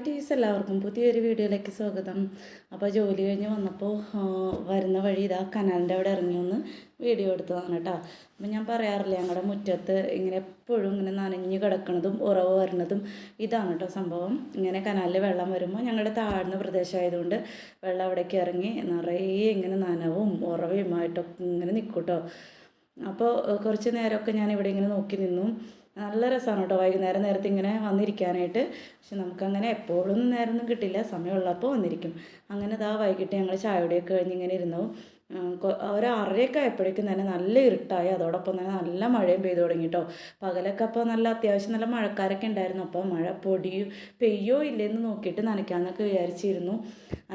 Hi ടീസ് എല്ലാവർക്കും പുതിയൊരു വീഡിയോയിലേക്ക് സ്വാഗതം. അപ്പോൾ ജോലി കഴിഞ്ഞ് വന്നപ്പോൾ വരുന്ന വഴി ഇതാ കനാലിന്റെ അവിടെ ഇറങ്ങി ഒന്ന് വീഡിയോ എടുത്തതാണ് കേട്ടോ അപ്പം ഞാൻ പറയാറില്ല ഞങ്ങളുടെ മുറ്റത്ത് ഇങ്ങനെ എപ്പോഴും ഇങ്ങനെ നനഞ്ഞു കിടക്കുന്നതും ഉറവ് വരുന്നതും ഇതാണ് കേട്ടോ സംഭവം. ഇങ്ങനെ കനാലിൽ വെള്ളം വരുമ്പോൾ ഞങ്ങളുടെ താഴ്ന്ന പ്രദേശമായതുകൊണ്ട് വെള്ളം അവിടേക്ക് ഇറങ്ങി നിറയെ ഇങ്ങനെ നനവും ഉറവയുമായിട്ടൊക്കെ ഇങ്ങനെ നിൽക്കും കേട്ടോ അപ്പോൾ കുറച്ച് നേരമൊക്കെ ഞാൻ ഇവിടെ ഇങ്ങനെ നോക്കി നിന്നു. നല്ല രസമാണ് കേട്ടോ വൈകുന്നേരം നേരത്തെ ഇങ്ങനെ വന്നിരിക്കാനായിട്ട്. പക്ഷെ നമുക്കങ്ങനെ എപ്പോഴും നേരമൊന്നും കിട്ടില്ല. സമയമുള്ളപ്പോൾ വന്നിരിക്കും. അങ്ങനെ ഇതാ വൈകിട്ട് ഞങ്ങൾ ചായയുടെയൊക്കെ കഴിഞ്ഞ് ഇങ്ങനെ ഇരുന്നു. ഒരു ആയപ്പോഴേക്കും തന്നെ നല്ല ഇരുട്ടായി. അതോടൊപ്പം തന്നെ നല്ല മഴയും പെയ്തു തുടങ്ങി കേട്ടോ പകലൊക്കെ അപ്പോൾ നല്ല അത്യാവശ്യം നല്ല മഴക്കാരൊക്കെ ഉണ്ടായിരുന്നു. അപ്പോൾ മഴ പൊടിയോ പെയ്യോ ഇല്ലെന്ന് നോക്കിയിട്ട് നനയ്ക്കാമെന്നൊക്കെ വിചാരിച്ചിരുന്നു.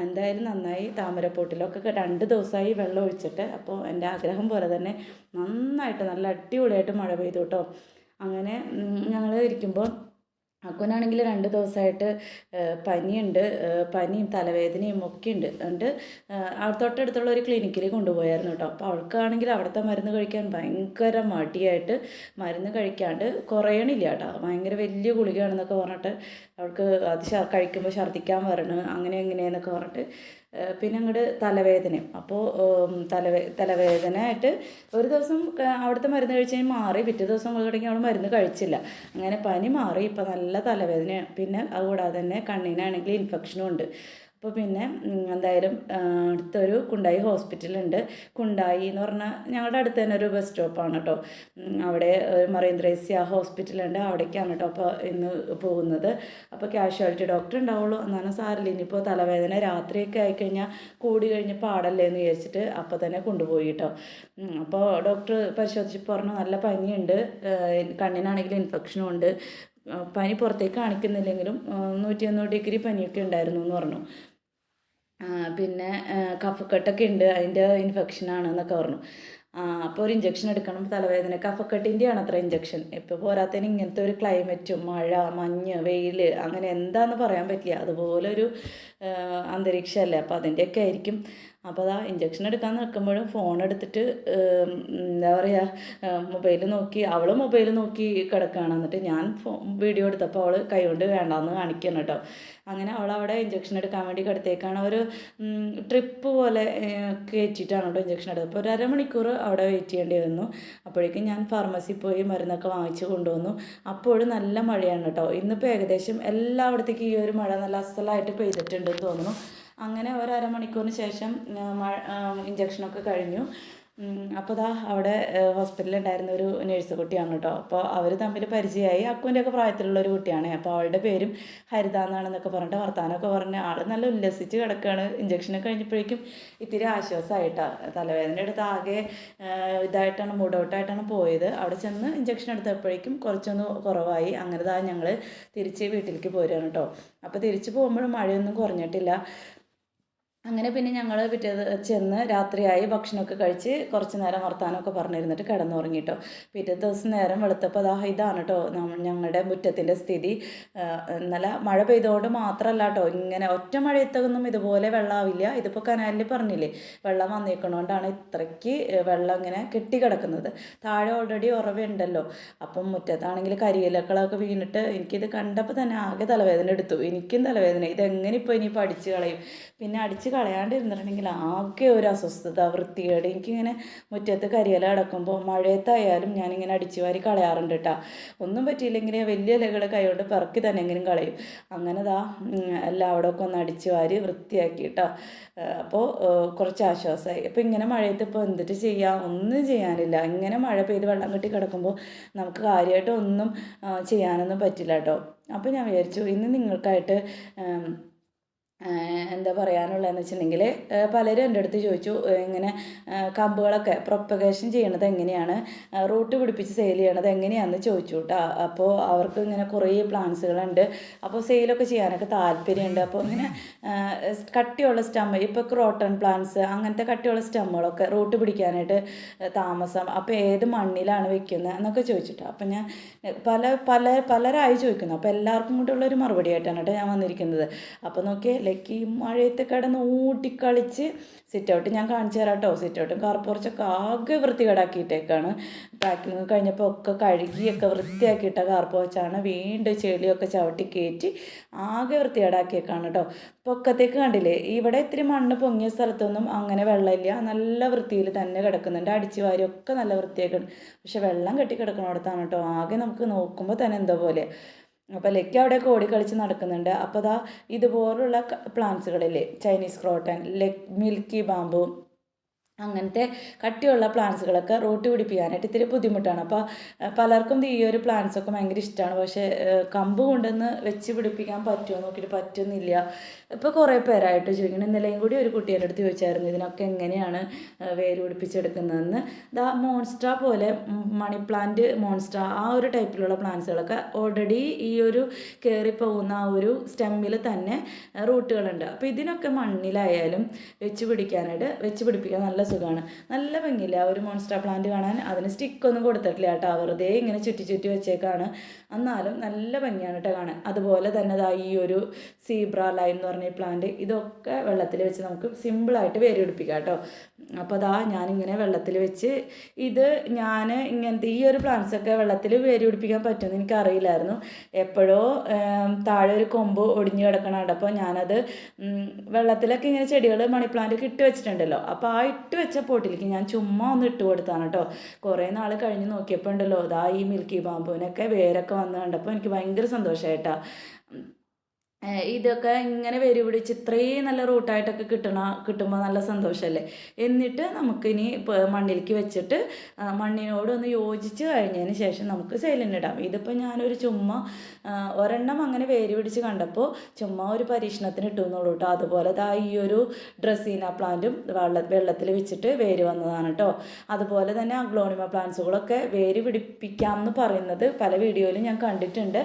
എന്തായാലും നന്നായി താമരപ്പൊട്ടിലൊക്കെ രണ്ട് ദിവസമായി വെള്ളം ഒഴിച്ചിട്ട്. അപ്പോൾ എന്റെ ആഗ്രഹം പോലെ തന്നെ നന്നായിട്ട് നല്ല അടിപൊളിയായിട്ട് മഴ പെയ്തു കേട്ടോ അങ്ങനെ ഞങ്ങൾ ഇരിക്കുമ്പോൾ അക്കുനാണെങ്കിൽ രണ്ട് ദിവസമായിട്ട് പനിയുണ്ട്. പനിയും തലവേദനയും ഒക്കെ ഉണ്ട് എന്നിട്ട് തൊട്ടടുത്തുള്ള ഒരു ക്ലിനിക്കിൽ കൊണ്ടുപോയായിരുന്നു കേട്ടോ അപ്പോൾ അവൾക്കാണെങ്കിൽ അവിടുത്തെ മരുന്ന് കഴിക്കാൻ ഭയങ്കര മടിയായിട്ട് മരുന്ന് കഴിക്കാണ്ട് കുറയണില്ല കേട്ടോ ഭയങ്കര വലിയ ഗുളികയാണെന്നൊക്കെ പറഞ്ഞിട്ട് അവൾക്ക് അത് കഴിക്കുമ്പോൾ ഛർദ്ദിക്കാൻ വരണം അങ്ങനെ എങ്ങനെയെന്നൊക്കെ പറഞ്ഞിട്ട് പിന്നെ അങ്ങോട്ട് തലവേദനയും. അപ്പോൾ തലവേ തലവേദന ആയിട്ട് ഒരു ദിവസം അവിടുത്തെ മരുന്ന് കഴിച്ച് കഴിഞ്ഞാൽ മാറി. പിറ്റേ ദിവസം തുടങ്ങി അവൾ മരുന്ന് കഴിച്ചില്ല. അങ്ങനെ പനി മാറി. ഇപ്പം നല്ല തലവേദനയാണ് പിന്നെ അതുകൂടാതെ തന്നെ കണ്ണിനാണെങ്കിൽ ഇൻഫെക്ഷനും ഉണ്ട്. അപ്പോൾ പിന്നെ എന്തായാലും അടുത്തൊരു കുണ്ടായി ഹോസ്പിറ്റലുണ്ട്. കുണ്ടായി എന്ന് പറഞ്ഞാൽ ഞങ്ങളുടെ അടുത്ത് തന്നെ ഒരു ബസ് സ്റ്റോപ്പാണ് കേട്ടോ അവിടെ മറൈൻ ത്രേസ്യ ഹോസ്പിറ്റലുണ്ട്. അവിടേക്കാണ് കേട്ടോ അപ്പോൾ ഇന്ന് പോകുന്നത്. അപ്പോൾ കാഷ്വാലിറ്റി ഡോക്ടർ ഉണ്ടാവുള്ളൂ. എന്നാണ് സാറില്ല ഇനിയിപ്പോൾ തലവേദന രാത്രിയൊക്കെ ആയിക്കഴിഞ്ഞാൽ കൂടി കഴിഞ്ഞ് പാടല്ലേ എന്ന് വിചാരിച്ചിട്ട് അപ്പോൾ തന്നെ കൊണ്ടുപോയി കേട്ടോ അപ്പോൾ ഡോക്ടർ പരിശോധിച്ചപ്പോൾ പറഞ്ഞു നല്ല പനിയുണ്ട്. കണ്ണിനാണെങ്കിൽ ഇൻഫെക്ഷനും ഉണ്ട്. പനി പുറത്തേക്ക് കാണിക്കുന്നില്ലെങ്കിലും ആ, നൂറ്റി ഒന്ന് ഡിഗ്രി പനിയൊക്കെ ഉണ്ടായിരുന്നു എന്ന് പറഞ്ഞു. പിന്നെ കഫക്കെട്ടൊക്കെ ഉണ്ട് അതിന്റെ ഇൻഫെക്ഷനാണ് എന്നൊക്കെ പറഞ്ഞു. അപ്പോൾ ഒരു ഇഞ്ചക്ഷൻ എടുക്കണം. തലവേദന. കഫക്കെട്ടിന്റെയാണ് അത്ര ഇഞ്ചക്ഷൻ ഇപ്പോൾ പോരാത്തതിന് ഇങ്ങനത്തെ ഒരു ക്ലൈമറ്റും മഴ മഞ്ഞ് വെയിൽ അങ്ങനെ എന്താണെന്ന് പറയാൻ പറ്റില്ല. അതുപോലെ ഒരു അന്തരീക്ഷമല്ലേ അപ്പോൾ അതിന്റെയൊക്കെ ആയിരിക്കും. അപ്പോൾ അതാ ഇഞ്ചക്ഷൻ എടുക്കാൻ നിൽക്കുമ്പോഴും ഫോൺ എടുത്തിട്ട് എന്താ പറയുക മൊബൈൽ നോക്കി അവൾ മൊബൈൽ നോക്കി കിടക്കുകയാണ് എന്നിട്ട് ഞാൻ വീഡിയോ എടുത്തപ്പോൾ അവൾ കൈകൊണ്ട് വേണ്ടാന്ന് കാണിക്കണം കേട്ടോ അങ്ങനെ അവൾ അവിടെ ഇഞ്ചക്ഷൻ എടുക്കാൻ വേണ്ടി കിടത്തേക്കാണ്. ഒരു ട്രിപ്പ് പോലെ കയറ്റിയിട്ടാണ് കേട്ടോ ഇഞ്ചക്ഷൻ എടുത്തത്. അപ്പോൾ ഒരു അരമണിക്കൂർ അവിടെ വെയിറ്റ് ചെയ്യേണ്ടി വന്നു. അപ്പോഴേക്കും ഞാൻ ഫാർമസി പോയി മരുന്നൊക്കെ വാങ്ങിച്ച് കൊണ്ടുവന്നു. അപ്പോഴും നല്ല മഴയാണ് കേട്ടോ ഇന്നിപ്പോൾ ഏകദേശം എല്ലായിടത്തേക്കും ഈ ഒരു മഴ നല്ല അസലായിട്ട് പെയ്തിട്ടുണ്ടെന്ന് തോന്നുന്നു. അങ്ങനെ ഒരു അരമണിക്കൂറിന് ശേഷം ഇഞ്ചക്ഷനൊക്കെ കഴിഞ്ഞു. അപ്പോൾ ദാ അവിടെ ഹോസ്പിറ്റലിൽ ഉണ്ടായിരുന്ന ഒരു നേഴ്സ് കുട്ടിയാണ് കേട്ടോ. അപ്പോൾ അവർ തമ്മിൽ പരിചയമായി. അക്കുവിന്റെ ഒക്കെ പ്രായത്തിലുള്ള ഒരു കുട്ടിയാണ്. അപ്പോൾ അവളുടെ പേരും ഹരിത എന്നാണെന്നൊക്കെ പറഞ്ഞിട്ട് വർത്താനമൊക്കെ പറഞ്ഞ് ആൾ നല്ല ഉല്ലസിച്ച് കിടക്കുകയാണ് ഇഞ്ചക്ഷനൊക്കെ കഴിഞ്ഞപ്പോഴേക്കും ഇത്തിരി ആശ്വാസമായിട്ടാണ് തലവേദന എടുത്ത് ആകെ ഇതായിട്ടാണ് മൂഡ് ഔട്ടായിട്ടാണ് പോയത്. അവിടെ ചെന്ന് ഇഞ്ചക്ഷൻ എടുത്തപ്പോഴേക്കും കുറച്ചൊന്ന് കുറവായി. അങ്ങനെ ഞങ്ങൾ തിരിച്ച് വീട്ടിലേക്ക് പോരുകയാണ് കേട്ടോ. അപ്പോൾ തിരിച്ച് പോകുമ്പോഴും മഴയൊന്നും കുറഞ്ഞിട്ടില്ല. അങ്ങനെ പിന്നെ ഞങ്ങൾ പിറ്റേ ചെന്ന് രാത്രിയായി ഭക്ഷണമൊക്കെ കഴിച്ച് കുറച്ച് നേരം വർത്താനമൊക്കെ പറഞ്ഞിരുന്നിട്ട് കിടന്നുറങ്ങി കേട്ടോ പിറ്റേ ദിവസം നേരം വെളുത്തപ്പോൾ അതാ ഇതാണ് കേട്ടോ ഞങ്ങളുടെ മുറ്റത്തിന്റെ സ്ഥിതി. നല്ല മഴ പെയ്തുകൊണ്ട് മാത്രമല്ല കേട്ടോ ഇങ്ങനെ ഒറ്റ മഴയത്തൊന്നും ഇതുപോലെ വെള്ളമാവില്ല ഇതിപ്പോൾ കനാലിൽ പറഞ്ഞില്ലേ വെള്ളം വന്നേക്കണോണ്ടാണ് ഇത്രയ്ക്ക് വെള്ളം ഇങ്ങനെ കെട്ടിക്കിടക്കുന്നത്. താഴെ ഓൾറെഡി ഉറവുണ്ടല്ലോ. അപ്പം മുറ്റത്താണെങ്കിൽ കരിയിലക്കളൊക്കെ വീണിട്ട് എനിക്കിത് കണ്ടപ്പോൾ തന്നെ ആകെ തലവേദന എടുത്തു. എനിക്കും തലവേദന. ഇതെങ്ങനെ ഇപ്പോൾ ഇനിയിപ്പോൾ അടിച്ച് കളയും? പിന്നെ അടിച്ച് കളയാണ്ടിരുന്നിട്ടുണ്ടെങ്കിൽ ആകെ ഒരു അസ്വസ്ഥത വൃത്തികേട്. എനിക്കിങ്ങനെ മുറ്റത്ത് കരിയില അടക്കുമ്പോൾ മഴയത്തായാലും ഞാനിങ്ങനെ അടിച്ചു വാരി കളയാറുണ്ട് കേട്ടോ ഒന്നും പറ്റിയില്ലെങ്കിൽ വലിയ ഇലകൾ കൈകൊണ്ട് പെറുക്കി തന്നെ എങ്കിലും കളയും. അങ്ങനെ ദാ എല്ലാം അവിടെ ഒക്കെ ഒന്ന് അടിച്ചു വാരി വൃത്തിയാക്കി കേട്ടോ അപ്പോൾ കുറച്ച് ആശ്വാസമായി അപ്പോൾ ഇങ്ങനെ മഴയത്ത് ഇപ്പോൾ എന്തിട്ട് ചെയ്യാം? ഒന്നും ചെയ്യാനില്ല. ഇങ്ങനെ മഴ പെയ്ത് വെള്ളം കെട്ടി കിടക്കുമ്പോൾ നമുക്ക് കാര്യമായിട്ട് ഒന്നും ചെയ്യാനൊന്നും പറ്റില്ല കേട്ടോ അപ്പോൾ ഞാൻ വിചാരിച്ചു ഇന്ന് നിങ്ങൾക്കായിട്ട് എന്താ പറയാനുള്ളതെന്ന് വെച്ചിട്ടുണ്ടെങ്കിൽ പലരും എന്റെ അടുത്ത് ചോദിച്ചു ഇങ്ങനെ കമ്പുകളൊക്കെ പ്രൊപ്പഗേഷൻ ചെയ്യണത് എങ്ങനെയാണ്? റൂട്ട് പിടിപ്പിച്ച് സെയിൽ ചെയ്യണത് എങ്ങനെയാണെന്ന് ചോദിച്ചു കേട്ടോ അപ്പോൾ അവർക്ക് ഇങ്ങനെ കുറേ പ്ലാന്റ്സുകളുണ്ട് അപ്പോൾ സെയിലൊക്കെ ചെയ്യാനൊക്കെ താല്പര്യമുണ്ട്. അപ്പോൾ ഇങ്ങനെ കട്ടിയുള്ള സ്റ്റം ഇപ്പോൾ ക്രോട്ടൺ പ്ലാന്റ്സ് അങ്ങനത്തെ കട്ടിയുള്ള സ്റ്റമ്മുകളൊക്കെ റൂട്ട് പിടിക്കാനായിട്ട് താമസം. അപ്പോൾ ഏത് മണ്ണിലാണ് വെക്കുന്നത് എന്നൊക്കെ ചോദിച്ചിട്ട്. അപ്പോൾ ഞാൻ പല പല പലരായി ചോദിക്കുന്നു. അപ്പോൾ എല്ലാവർക്കും കൂടെയുള്ള ഒരു മറുപടി ആയിട്ടാണ് കേട്ടോ ഞാൻ വന്നിരിക്കുന്നത്. അപ്പോൾ നോക്കിയേ ലക്കി മഴയത്ത് കിടന്ന് ഊട്ടിക്കളിച്ച് സിറ്റ് ഔട്ട് ഞാൻ കാണിച്ചു തരാം കേട്ടോ സിറ്റ് ഔട്ടും കാർപ്പുറച്ചൊക്കെ ആകെ വൃത്തികേടാക്കിയിട്ടേക്കാണ്. പാക്കിങ് കഴിഞ്ഞപ്പോൾ ഒക്കെ കഴുകിയൊക്കെ വൃത്തിയാക്കിയിട്ട കാർപ്പുറച്ചാണ് വീണ്ടും ചെളിയൊക്കെ ചവിട്ടി കയറ്റി ആകെ വൃത്തികേടാക്കിയേക്കാണ് കേട്ടോ പൊക്കത്തേക്ക് കണ്ടില്ലേ? ഇവിടെ ഇത്തിരി മണ്ണ് പൊങ്ങിയ സ്ഥലത്തൊന്നും അങ്ങനെ വെള്ളമില്ല. നല്ല വൃത്തിയിൽ തന്നെ കിടക്കുന്നുണ്ട്. അടിച്ചു വാരിയൊക്കെ നല്ല വൃത്തിയാക്കുന്നുണ്ട് പക്ഷെ വെള്ളം കെട്ടി കിടക്കുന്നിടത്താണ് കേട്ടോ ആകെ നമുക്ക് നോക്കുമ്പോൾ തന്നെ എന്തോ പോലെ അപ്പോൾ ലക്കി അവിടെയൊക്കെ ഓടിക്കളിച്ച് നടക്കുന്നുണ്ട്. അപ്പോൾ ദാ ഇതുപോലുള്ള പ്ലാന്റ്സുകളില്ലേ ചൈനീസ് ക്രോട്ടൺ മിൽക്കി ബാമ്പു അങ്ങനത്തെ കട്ടിയുള്ള പ്ലാന്റ്സുകളൊക്കെ റൂട്ട് പിടിപ്പിക്കാനായിട്ട് ഇത്തിരി ബുദ്ധിമുട്ടാണ്. അപ്പോൾ പലർക്കും ഈ ഒരു പ്ലാന്റ്സൊക്കെ ഭയങ്കര ഇഷ്ടമാണ് പക്ഷേ കമ്പ് കൊണ്ടുവന്ന് വെച്ച് പിടിപ്പിക്കാൻ പറ്റുമോ നോക്കിയിട്ട് പറ്റുന്നില്ല. ഇപ്പോൾ കുറേ പേരായിട്ട് ചോദിക്കണം ഇന്നലെയും കൂടി ഒരു കുട്ടിയുടെ അടുത്ത് ചോദിച്ചായിരുന്നു ഇതിനൊക്കെ എങ്ങനെയാണ് വേര് പിടിപ്പിച്ചെടുക്കുന്നതെന്ന്? ദാ മോൺസ്ട്ര പോലെ മണി പ്ലാന്റ് മോൺസ്ട്ര ആ ഒരു ടൈപ്പിലുള്ള പ്ലാന്റ്സുകളൊക്കെ ഓൾറെഡി ഈ ഒരു കയറിപ്പോകുന്ന ആ ഒരു സ്റ്റെമ്മിൽ തന്നെ റൂട്ടുകളുണ്ട് അപ്പോൾ ഇതിനൊക്കെ മണ്ണിലായാലും വെച്ച് പിടിക്കാനായിട്ട് വെച്ച് പിടിപ്പിക്കാൻ നല്ല സുഖമാണ്. നല്ല ഭംഗിയില്ല? ഒരു മോൺസ്റ്റർ പ്ലാന്റ് കാണാൻ. അതിന് സ്റ്റിക്കൊന്നും കൊടുത്തിട്ടില്ല കേട്ടോ. വെറുതെ ഇങ്ങനെ ചുറ്റി ചുറ്റി വെച്ചേക്കാണ്. എന്നാലും നല്ല ഭംഗിയാണ് കേട്ടോ കാണാൻ. അതുപോലെ തന്നെ ഈ ഒരു സീബ്ര ലൈൻ എന്ന് പറഞ്ഞ പ്ലാന്റ് ഇതൊക്കെ വെള്ളത്തിൽ വെച്ച് നമുക്ക് സിമ്പിളായിട്ട് വേര് പിടിപ്പിക്കാം കേട്ടോ. അപ്പോൾ അതാ ഞാനിങ്ങനെ വെള്ളത്തിൽ വെച്ച് ഇത് ഞാൻ ഇങ്ങനത്തെ ഈ ഒരു പ്ലാന്റ്സൊക്കെ വെള്ളത്തിൽ വേര് പിടിപ്പിക്കാൻ പറ്റുമെന്ന് എനിക്കറിയില്ലായിരുന്നു. എപ്പോഴോ താഴെ ഒരു കൊമ്പ് ഒടിഞ്ഞു കിടക്കണം അപ്പോൾ ഞാനത് വെള്ളത്തിലൊക്കെ ഇങ്ങനെ ചെടികൾ മണി പ്ലാന്റ് ഇട്ട് വെച്ചിട്ടുണ്ടല്ലോ. അപ്പോൾ ആ ഇട്ട് വെച്ച പോട്ടിലേക്ക് ഞാൻ ചുമ്മാ ഒന്ന് ഇട്ട് കൊടുത്താണ് കേട്ടോ. കുറേ നാൾ കഴിഞ്ഞ് നോക്കിയപ്പോൾ ഉണ്ടല്ലോ അതാ ഈ മിൽക്കി ബാമ്പുവിനൊക്കെ വേരൊക്കെ വന്ന് കണ്ടപ്പോൾ എനിക്ക് ഭയങ്കര സന്തോഷമായിട്ടാ ഇതൊക്കെ ഇങ്ങനെ വേര് പിടിച്ച് ഇത്രയും നല്ല റൂട്ടായിട്ടൊക്കെ കിട്ടണ കിട്ടുമ്പോൾ നല്ല സന്തോഷമല്ലേ എന്നിട്ട് നമുക്കിനി മണ്ണിലേക്ക് വെച്ചിട്ട് മണ്ണിനോട് ഒന്ന് യോജിച്ച് കഴിഞ്ഞതിന് ശേഷം നമുക്ക് സെയിലിനിടാം ഇതിപ്പോൾ ഞാനൊരു ചുമ്മാ ഒരെണ്ണം അങ്ങനെ വേര് പിടിച്ച് കണ്ടപ്പോൾ ചുമ്മാ ഒരു പരീക്ഷണത്തിന് ഇട്ടുന്നുള്ളൂ കേട്ടോ അതുപോലെ ദാ ഈ ഒരു ഡ്രസ്സീന പ്ലാന്റും വെള്ള വെള്ളത്തിൽ വെച്ചിട്ട് വേര് വന്നതാണ് കേട്ടോ അതുപോലെ തന്നെ അഗ്ലോണിമ പ്ലാന്റ്സുകളൊക്കെ വേര് പിടിപ്പിക്കാം എന്ന് പറയുന്നത് പല വീഡിയോയിലും ഞാൻ കണ്ടിട്ടുണ്ട്.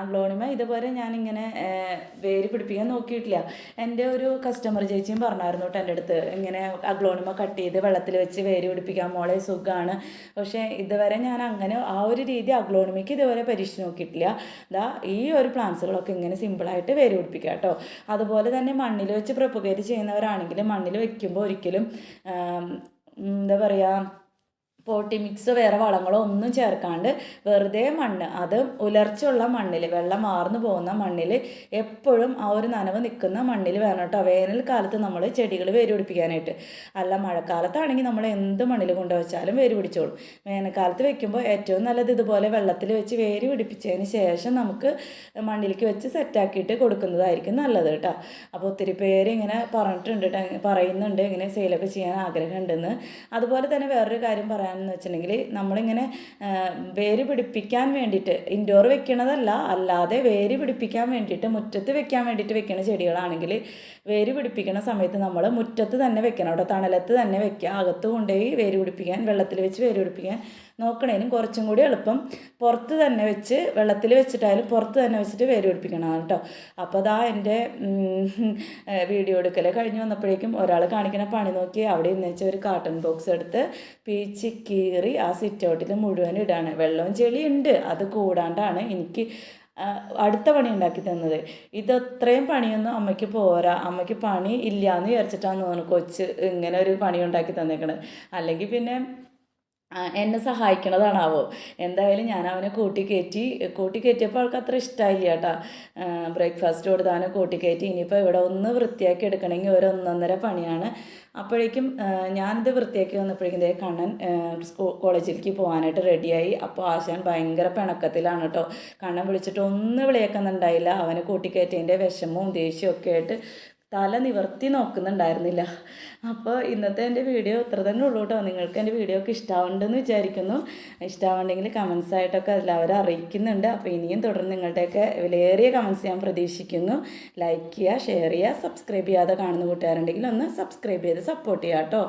അഗ്ലോണിമ ഇതുപോലെ ഞാനിങ്ങനെ വേര് പിടിപ്പിക്കാൻ നോക്കിയിട്ടില്ല. എന്റെ ഒരു കസ്റ്റമർ ചേച്ചിയും പറഞ്ഞായിരുന്നു കേട്ടോ എന്റെ അടുത്ത് ഇങ്ങനെ അഗ്ലോണിമ കട്ട് ചെയ്ത് വെള്ളത്തിൽ വെച്ച് വേര് പിടിപ്പിക്കാൻ മോളെ സുഖമാണ് പക്ഷേ ഇതുവരെ ഞാൻ അങ്ങനെ ആ ഒരു രീതി അഗ്ലോണിമയ്ക്ക് ഇതുവരെ പരീക്ഷിച്ച് നോക്കിയിട്ടില്ല. ദാ ഈ ഒരു പ്ലാന്റ്സുകളൊക്കെ ഇങ്ങനെ സിമ്പിളായിട്ട് വേര് പിടിപ്പിക്കുക കേട്ടോ അതുപോലെ തന്നെ മണ്ണിൽ വെച്ച് പ്രൊപ്പഗേറ്റ് ചെയ്യുന്നവരാണെങ്കിൽ മണ്ണിൽ വെക്കുമ്പോൾ ഒരിക്കലും എന്താ പറയുക പോട്ടി മിക്സ് വേറെ വളങ്ങളോ ഒന്നും ചേർക്കാണ്ട് വെറുതെ മണ്ണ് അത് ഉലർച്ചുള്ള മണ്ണിൽ വെള്ളം മാർന്നു പോകുന്ന മണ്ണിൽ എപ്പോഴും ആ ഒരു നനവ് നിൽക്കുന്ന മണ്ണിൽ വേണം കേട്ടോ. വേനൽക്കാലത്ത് നമ്മൾ ചെടികൾ വേര് പിടിപ്പിക്കാനായിട്ട്. അല്ല മഴക്കാലത്താണെങ്കിൽ നമ്മൾ എന്ത് മണ്ണിൽ കൊണ്ടുവച്ചാലും വേര് പിടിച്ചോളും. വേനൽക്കാലത്ത് വെക്കുമ്പോൾ ഏറ്റവും നല്ലത് ഇതുപോലെ വെള്ളത്തിൽ വെച്ച് വേര് പിടിപ്പിച്ചതിന് ശേഷം നമുക്ക് മണ്ണിലേക്ക് വെച്ച് സെറ്റാക്കിയിട്ട് കൊടുക്കുന്നതായിരിക്കും നല്ലത് കേട്ടോ. അപ്പോൾ ഒത്തിരി പേര് ഇങ്ങനെ പറഞ്ഞിട്ടുണ്ട് പറയുന്നുണ്ട് ഇങ്ങനെ സെയിലൊക്കെ ചെയ്യാൻ ആഗ്രഹമുണ്ടെന്ന്. അതുപോലെ തന്നെ വേറൊരു കാര്യം പറയാൻ എന്ന് വെച്ചിട്ടുണ്ടെങ്കിൽ നമ്മളിങ്ങനെ വേര് പിടിപ്പിക്കാൻ വേണ്ടിയിട്ട് ഇൻഡോർ വെക്കണതല്ല അല്ലാതെ വേര് പിടിപ്പിക്കാൻ വേണ്ടിയിട്ട് മുറ്റത്ത് വെക്കാൻ വേണ്ടിയിട്ട് വെക്കുന്ന ചെടികളാണെങ്കിൽ വേര് പിടിപ്പിക്കുന്ന സമയത്ത് നമ്മൾ മുറ്റത്ത് തന്നെ വെക്കണം. അവിടെ തണലത്ത് തന്നെ വെക്കുക. അകത്ത് കൊണ്ടുപോയി വേര് പിടിപ്പിക്കാൻ വെള്ളത്തിൽ വെച്ച് വേര് പിടിപ്പിക്കാൻ നോക്കണേനും കുറച്ചും കൂടി എളുപ്പം. പുറത്ത് തന്നെ വെച്ച് വെള്ളത്തിൽ വെച്ചിട്ടായാലും പുറത്ത് തന്നെ വെച്ചിട്ട് വേര് പിടിപ്പിക്കണം കേട്ടോ. അപ്പോൾ അതാ എന്റെ വീഡിയോ എടുക്കൽ കഴിഞ്ഞ് വന്നപ്പോഴേക്കും ഒരാൾ കാണിക്കുന്ന പണി നോക്കി അവിടെ ഇന്ന് വെച്ച ഒരു കാർട്ടൺ ബോക്സ് എടുത്ത് പീച്ച് കീറി ആ സിറ്റൗട്ടിൽ മുഴുവൻ ഇടാണ്. വെള്ളവും ചെളിയുണ്ട് അത് കൂടാണ്ടാണ് എനിക്ക് അടുത്ത പണി ഉണ്ടാക്കി തന്നത്. ഇതത്രയും പണിയൊന്നും അമ്മയ്ക്ക് പോരാ. അമ്മയ്ക്ക് പണി ഇല്ല എന്ന് വിചാരിച്ചിട്ടാണ് തോന്നുന്നു കൊച്ച് ഇങ്ങനെ ഒരു പണി ഉണ്ടാക്കി തന്നേക്കണത് അല്ലെങ്കിൽ പിന്നെ എന്നെ സഹായിക്കണതാണാവോ? എന്തായാലും ഞാൻ അവനെ കൂട്ടി കയറ്റി കൂട്ടി. കയറ്റിയപ്പോൾ ആൾക്ക് അത്ര ഇഷ്ടമായില്ല കേട്ടോ ബ്രേക്ക്ഫാസ്റ്റ് കൊടുത്ത് കൂട്ടിക്കയറ്റി കൂട്ടി കയറ്റി ഇനിയിപ്പോൾ ഇവിടെ ഒന്ന് വൃത്തിയാക്കി എടുക്കണമെങ്കിൽ ഒരു ഒന്നൊന്നര പണിയാണ്. അപ്പോഴേക്കും ഞാനിത് വൃത്തിയാക്കി വന്നപ്പോഴേക്കും ദേ കണ്ണൻ സ്കൂൾ കോളേജിലേക്ക് പോകാനായിട്ട് റെഡിയായി. അപ്പോൾ ആശാൻ ഭയങ്കര പിണക്കത്തിലാണ് കേട്ടോ. കണ്ണൻ വിളിച്ചിട്ട് ഒന്ന് വിളിയേക്കുന്നുണ്ടായില്ല. അവനെ കൂട്ടിക്കയറ്റേന്റെ വിഷമവും ദേഷ്യവും ഒക്കെ ആയിട്ട് തല നിവർത്തി നോക്കുന്നുണ്ടായിരുന്നില്ല. അപ്പോൾ ഇന്നത്തെ എന്റെ വീഡിയോ ഇത്ര തന്നെ ഉള്ളൂ കേട്ടോ. നിങ്ങൾക്ക് എന്റെ വീഡിയോ ഒക്കെ ഇഷ്ടമാവുണ്ടെന്ന് വിചാരിക്കുന്നു. ഇഷ്ടമാവുണ്ടെങ്കിൽ കമൻസ് ആയിട്ടൊക്കെ എല്ലാവരും അറിയിക്കുന്നുണ്ട്. അപ്പോൾ ഇനിയും തുടർന്ന് നിങ്ങളുടെയൊക്കെ വിലയേറിയ കമൻസ് ഞാൻ പ്രതീക്ഷിക്കുന്നു. ലൈക്ക് ചെയ്യുക ഷെയർ ചെയ്യുക സബ്സ്ക്രൈബ് ചെയ്യാതെ കാണുന്ന കൂട്ടുകാരുണ്ടെങ്കിൽ ഒന്ന് സബ്സ്ക്രൈബ് ചെയ്ത് സപ്പോർട്ട് ചെയ്യാം കേട്ടോ.